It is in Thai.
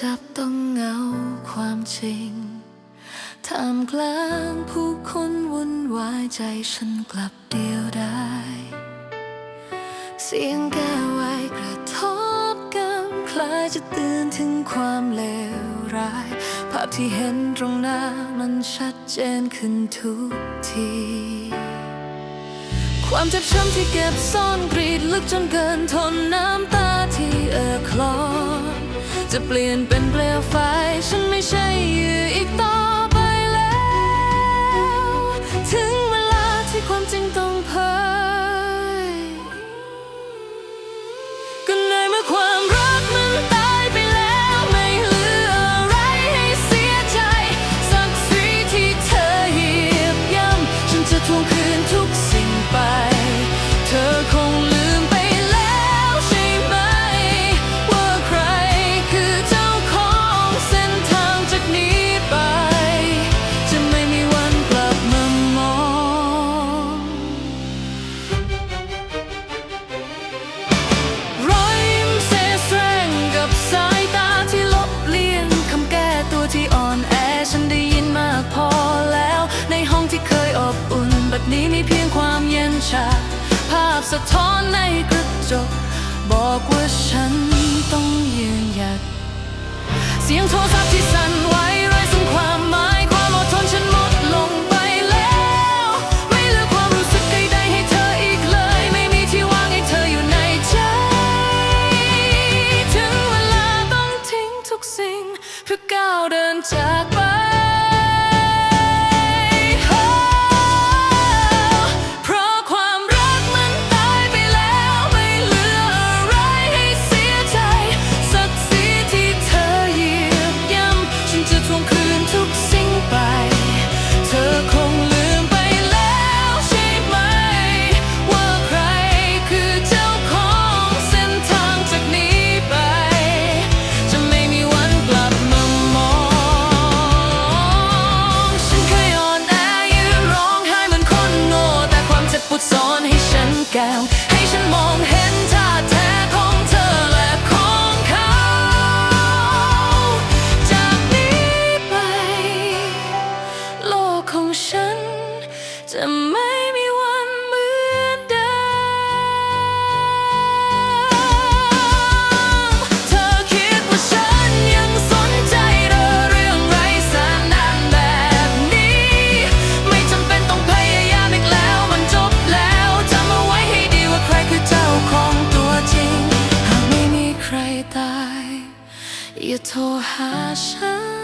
จับต้องเหงาความจริงท่ามกลางผู้คนวุ่นวายใจฉันกลับเดียวได้เสียงแก้วไว้กระทบกันคล้ายจะเตือนถึงความเลวร้าย ภาพที่เห็นตรงหน้ามันชัดเจนขึ้นทุกที ความเจ็บช้ำที่เก็บซ่อนกรีดลึกจนเกินทนน้ำตาที่เอ่อคลอ จะเปลี่ยนเป็นเปลวไฟ ฉันไม่ใช่เหยื่ออีกต่อ นี้มีเพียงความเย็นชา ภาพสะท้อนในกระจก บอกว่าฉันต้องยืนหยัด เสียงโทรศัพท์ที่สั่นไหวไร้ซึ่งความหมาย ความอดทนฉันหมดลงไปแล้ว ไม่เหลือความรู้สึกใดๆให้เธออีกเลย ไม่มีที่ว่างให้เธออยู่ในใจ ถึงเวลาต้องทิ้งทุกสิ่ง เพื่อก้าวเดินจากไป จะไม่มีวันเหมือนเดิมเธอคิดว่าฉันยังสนใจเธอเรื่องไร้สาระแบบนี้ ไม่จำเป็นต้องพยายามอีกแล้วมันจบแล้วจำเอาไว้ให้ดีว่าใครคือเจ้าของตัวจริง หากไม่มีใครตาย อย่าโทรหาฉัน